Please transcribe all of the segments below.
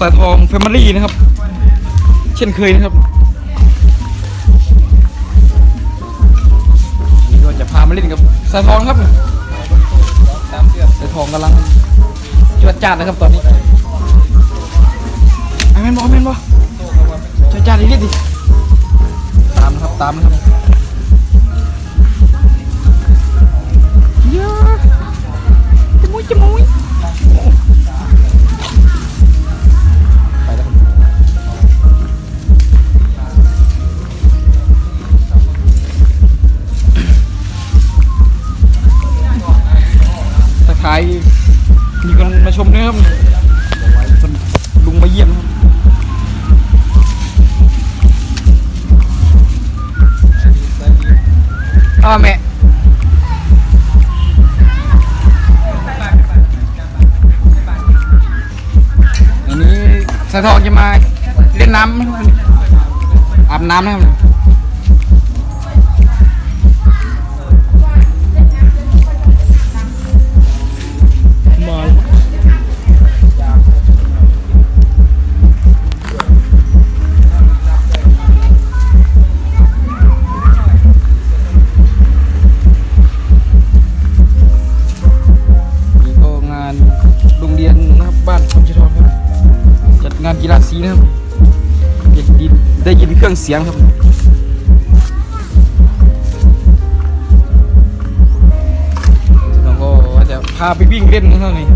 สายทองแฟมิลี่นะครับ เช่นเคยนะครับ นี่ก็จะพามาเล่นกับสายทองครับสายทองกำลังจวดจ้าดนะครับตอนนี้ไอ้แมนบอแมนบอจวดจ้าดอีกนิดดิตามนะครับตามนะครับ อ้าวแม่อันนี้สายทองจะมาเล่นน้ำนะครับอาบน้ำนะครับมา นะครับได้ยินได้ยินเครื่องเสียงครับแล้วก็ว่าจะพาไปวิ่งเล่นนะครับนี่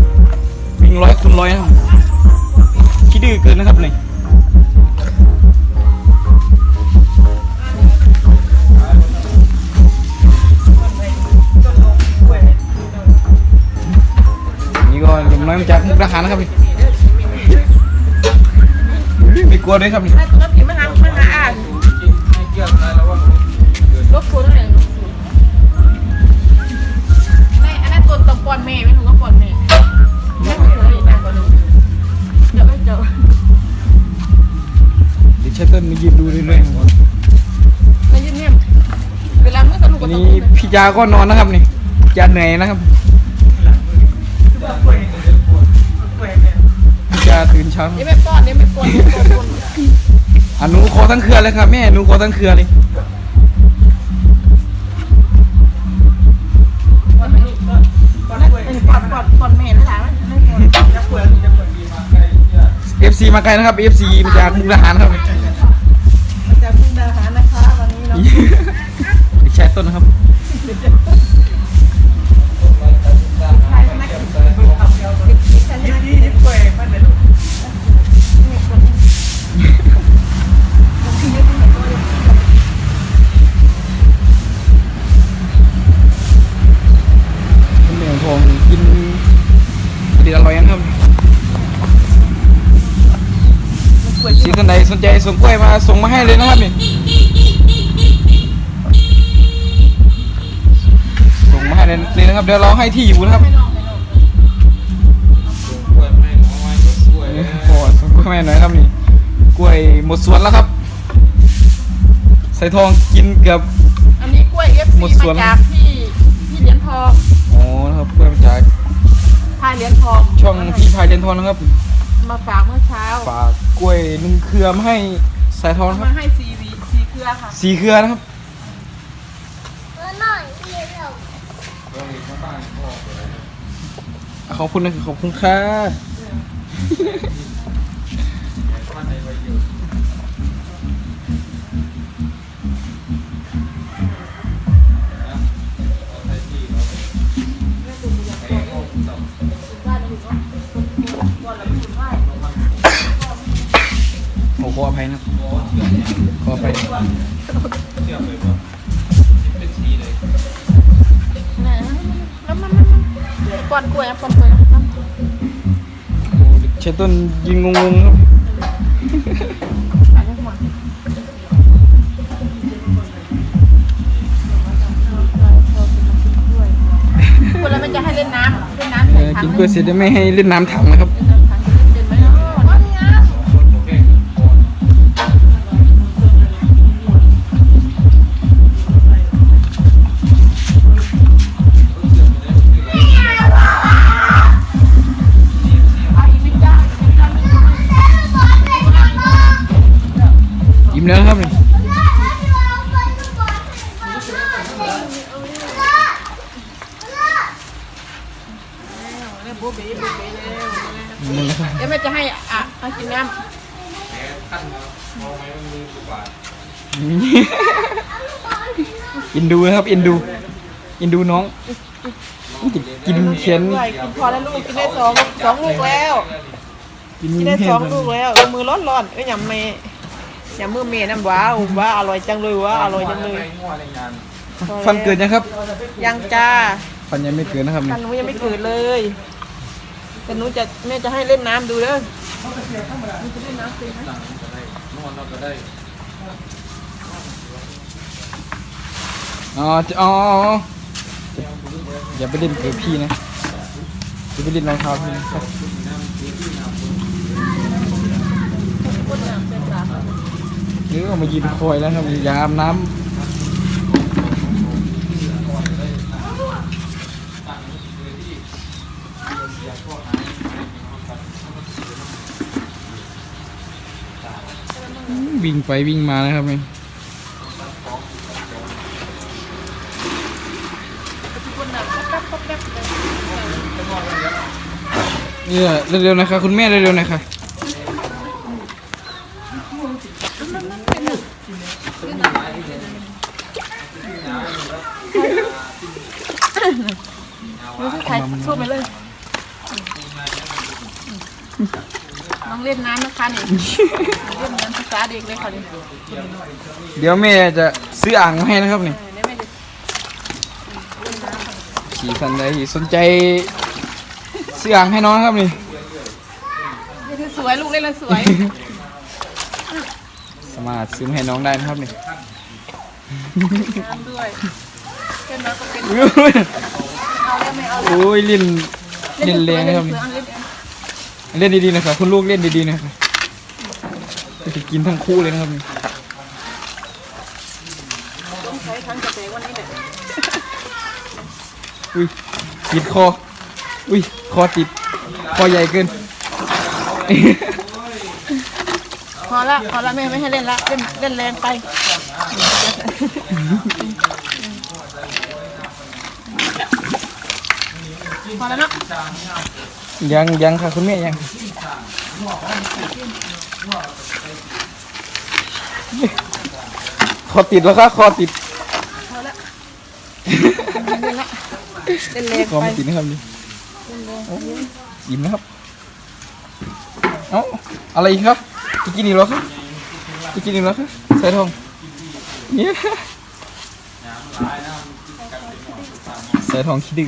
วิ่งร้อยคูณร้อยนะครับคิดดื้อเกินนะครับนี่นี่ก็หนุ่มน้อยมาจากมุกดาหารนะครับนี่ ลัวด้วยครับนี่ถ้ารถผีมาหามาหาอ่านรถคุณอะไรรถคุณไม่อันนั้นตัวตะปอนเมย์ไม่ถูกก็ปอนเมย์ไม่ถูกเลยนะก็รู้เดี๋ยวไม่เจอเดี๋ยวเชตเติ้ลมายืนดูเรื่อยๆครับมายืนเนี่ยเวลาเมื่อตะลุกอัก็นต้องนี้พี่ยาก็นอนนะครับนี่ยาเหนื่อยนะครับพี่ยาตื่นเช้านี่ไม่ป้อนนี่ไม่ป้อนนี่ป้อนป้ อนอะหนูขอทั้งเครือเลยครับแม่หนูขอทั้งเครือเลยป้อนป้อนป้อนเมย์นะจ๊ะไม่ป้อนเอฟซีมาไกลนะครับเอฟซีมาจากมุกดาหารครับจะพึ่งดาหานะคะวันนี้เราเด็กชายต้นนะครับ สนใจส่งกล้วยมาส่งมาให้เลยนะครับนี่ส่งมาให้เลยนะครับเดี๋ยวเราให้ที่อยู่นะครับโอ้ส่งกล้วยแม่หน่อยครับนี่กล้วยหมดสวนแล้วครับ ใส่ทองกินเกือบอันนี้กล้วยเอฟหมซีดสวนมาจากพี่พี่เหรียญทองอ๋อนะครับกล้วยมาจากพายเหรียญทองช่องพี่พายเจนทองนะครับ มาฝากเมื่อเช้า ฝากกล้วยหนึ่งเครือมาให้สายทองนะคมารับให้ซีวีซีเครือค่ะ สี่เครือนะครับขอบคุณนะขอบคุณค่ะ มันปอนกล้วยนะปอนกล้วยนะน้ำโอ้เด็กเชยต้นยิงงงๆครับคนแล้วมันจะให้เล่นน้ำเล่นน้ำใส่ถังกินกล้วยเสร็จแล้วไม่ให้เล่นน้ำถังนะครับ นะครับนี่เร็วโบ๊ะเบ๊ะโบ๊ะเบ๊ะเร็วอิ่มแล้วนะครับเดี๋ยวแม่จะให้อะมากินน้อินดูนะครับอินดูอินดูน้องกินเขียนำด้วยกินพอแล้วลูกกินได้สองสองลูกแล้ว กินกินได้สองลูกแล้วเอามือร้อนร้อนๆเอ้ยยำเม ย์ยำมือเมย์น้ำว้าวว้าอร่อยจังเลยว้าอร่อยจังเลยฟันเกิดยังครับ ยังจ้าฟันยังไม่เกิดนะครับท่านี่นหนูยังไม่เกิดเลยแต่หนูจะแม่จะให้เล่นน้ำดูเด้ออ๋อจะอ๋ออ๋ออย่าไปเล่นกับพี่นะอย่าไปเล่นรองเท้าพี่นะครับ หรือเอามายืนคอยแล้วครับยาอาบน้ำวิ่งไปวิ่งมานะครับนี่เนี่ยเร็วๆนะคะคุณแม่เร็วๆนะคะ น้องเล่นน้ำนะคะนี่เล่นน้ำภาษาเด็กเลยค่ะนี่เดี๋ยวแม่จะซื้ออ่างมาให้นะครับนี่เดี๋ยวแม่จะขี่ท่านใดที่สนใจซื้ออ่างให้น้องนะครับนี่เล่นสวยลูกเล่นแล้วสวยสามารถซื้อมาให้น้องได้นะครับนี่น้ำด้วยเล่นน้ำก็เป็นอุ้ยเอาแล้วไม่เอาโอ้ยเล่นเล่นแรงนะครับนี่ เล่น เล่นเล่นดีๆนะครับคุณลูกเล่นดีๆนะครับจะกินทั้งคู่เลยนะครับนี่ต้องใช้ทั้งกระเตงวันนี้แหละอุ้ยติดคอ อุ้ยคอติด คอใหญ่เกิน พอละพอละแม่ไม่ให้เล่นละเล่นเล่นแรงไปพอแล้วเนาะ ยังยังค่ะคุณแม่ยังคอติดแล้วค่ะคอติดพอละเล่นเล่นแรงคอไปไม่ติดนะครับนี่โอ้อิ่มนะครับเอ้าอะไรอีกครับจะกินอีกเหรอครับจะกินอีกเหรอครับใส่ทองเนี่ยใส่ทองคิดดื้อ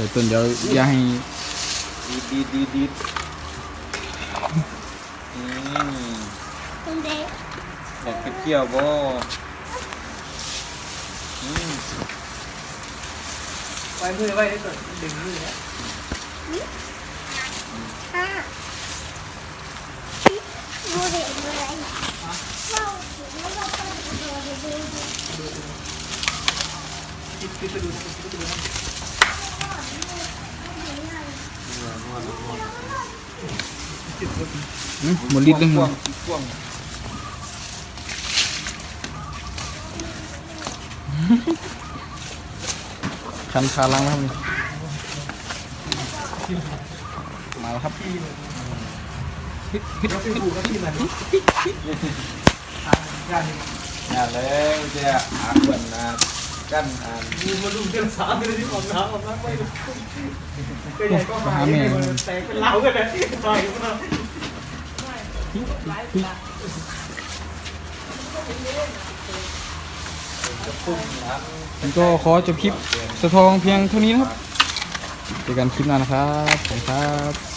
ส่ต้นเดี๋ยวอย่าให้ดีดีดีดีอืมอยากไปเที่ยวบ่อืมไว้มือไว้ได้ก่อนดึงมือนะอืมหมดลิตรเลยกคว้ารั งบกว้างคันคาลังแล้วครับนี่มาแล้วครับอย่าเลยจะอาขวนนะ กันอ่านมีมาลุมเดือนสามเดือนที่ของน้ำของน้ำไม่รู้ก็ใหญ่ก็หายแตกเป็นเหลากันเลยต่อยกันะผมก็ขอจบคลิปสะทองเพียงเท่านี้นะครับเจอกันคลิปหน้านะครับขอบคุณครับ